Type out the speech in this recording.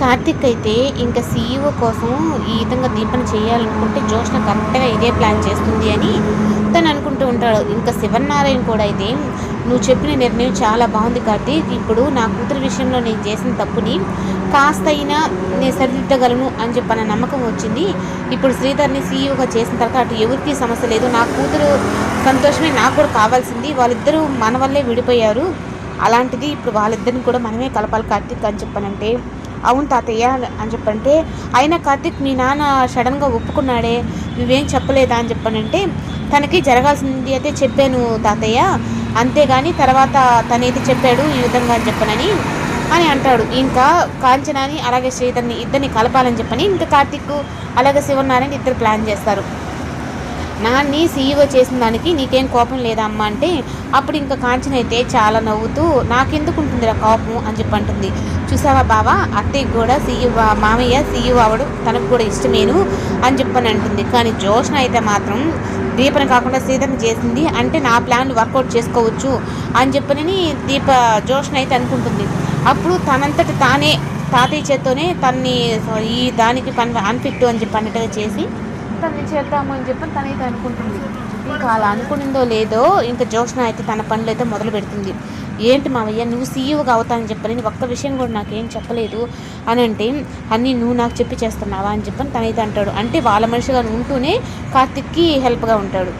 కార్తిక్ అయితే ఇంకా సీఈఓ కోసం ఈ విధంగా దీపన చేయాలనుకుంటే జోష్న కరెక్ట్గా ఇదే ప్లాన్ చేస్తుంది అని తను అనుకుంటూ ఉంటాడు. ఇంకా శివనారాయణ కూడా అయితే నువ్వు చెప్పిన నిర్ణయం చాలా బాగుంది కార్తీక్. ఇప్పుడు నా కూతురు విషయంలో నేను చేసిన తప్పుని కాస్త అయినా నేను సరిదిద్దగలను అని చెప్పిన నమ్మకం వచ్చింది. ఇప్పుడు శ్రీధర్ని సీఈఓగా చేసిన తర్వాత అటు ఎవరికి సమస్య లేదు. నా కూతురు సంతోషమే నాకు కూడా కావాల్సింది. వాళ్ళిద్దరూ మన వల్లే విడిపోయారు. అలాంటిది ఇప్పుడు వాళ్ళిద్దరిని కూడా మనమే కలపాలి కార్తీక్ అని చెప్పానంటే అవును తాతయ్య అని చెప్పంటే అయినా కార్తీక్ మీ నాన్న సడన్గా ఒప్పుకున్నాడే నువ్వేం చెప్పలేదా అని చెప్పానంటే తనకి జరగాల్సింది అయితే చెప్పాను తాతయ్య. అంతేగాని తర్వాత తనైతే చెప్పాడు ఈ విధంగా అని చెప్పనని అని అంటాడు. ఇంకా కాంచనాని అలాగే శ్రీధర్ని ఇద్దరిని కలపాలని చెప్పని ఇంకా కార్తీక్ అలాగే శివనారాయణ ఇద్దరు ప్లాన్ చేస్తారు. నాన్ని సీఈఓ చేసిన దానికి నీకేం కోపం లేదా అమ్మ అంటే అప్పుడు ఇంకా కాంచన అయితే చాలా నవ్వుతూ నాకెందుకు ఉంటుందిరా కోపం? అని చెప్పి అంటుంది. చూసావా బావా అత్తయ్యకి కూడా సీఈఓ మామయ్య సీఈఓ అవడం తనకు కూడా ఇష్టమేను అని చెప్పని అంటుంది. కానీ జోష్న అయితే మాత్రం దీపన కాకుండా సీతను చేసింది అంటే నా ప్లాన్ వర్కౌట్ చేసుకోవచ్చు అని చెప్పని దీప జోష్న అయితే అనుకుంటుంది. అప్పుడు తనంతటి తానే తాతయ్య చేత్తోనే తన్ని ఈ దానికి పని అన్ఫిట్ అని చెప్పి అన్నట్టుగా చేసి తనని చేద్దాము అని చెప్పి తనైతే అనుకుంటుంది. ఇంకా అలా అనుకునిందో లేదో ఇంకా జోష్ణ అయితే తన పనులు అయితే మొదలు పెడుతుంది. ఏంటి మావయ్య నువ్వు సీఈఓగా అవుతానని చెప్పని ఒక్క విషయం కూడా నాకేం చెప్పలేదు. అని అంటే అన్నీ నువ్వు నాకు చెప్పి చేస్తున్నావా? అని చెప్పని తనైతే అంటాడు. అంటే వాళ్ళ మనిషిగా ఉంటూనే కార్తిక్కి హెల్ప్గా ఉంటాడు.